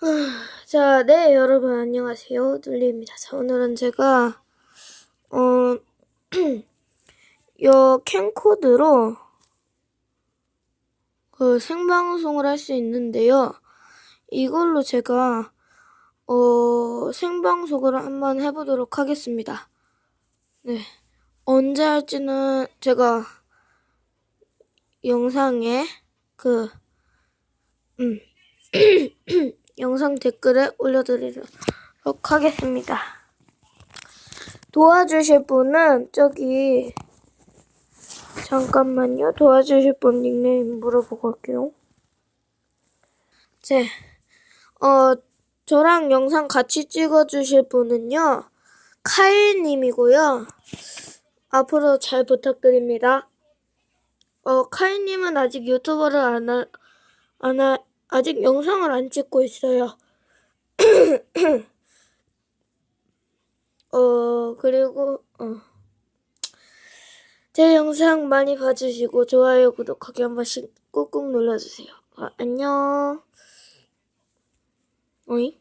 자, 네, 여러분 안녕하세요. 둘리입니다. 자, 오늘은 제가 어, 요 캠코드로 그 생방송을 할 수 있는데요. 이걸로 제가 어, 생방송을 한번 해보도록 하겠습니다. 네. 언제 할지는 제가 영상에 그, 음, 영상 댓글에 올려드리도록 하겠습니다. 도와주실 분은 저기, 잠깐만요. 도와주실 분 닉네임 물어보고 올게요. 제, 어, 저랑 영상 같이 찍어주실 분은요, 카일님이고요. 앞으로 잘 부탁드립니다. 어, 카일님은 아직 유튜버를 안, 하, 안 하, 아직 영상을 안 찍고 있어요. 어, 그리고, 어. 제 영상 많이 봐주시고, 좋아요, 구독하기 한 번씩 꾹꾹 눌러주세요. 어, 안녕. 어이?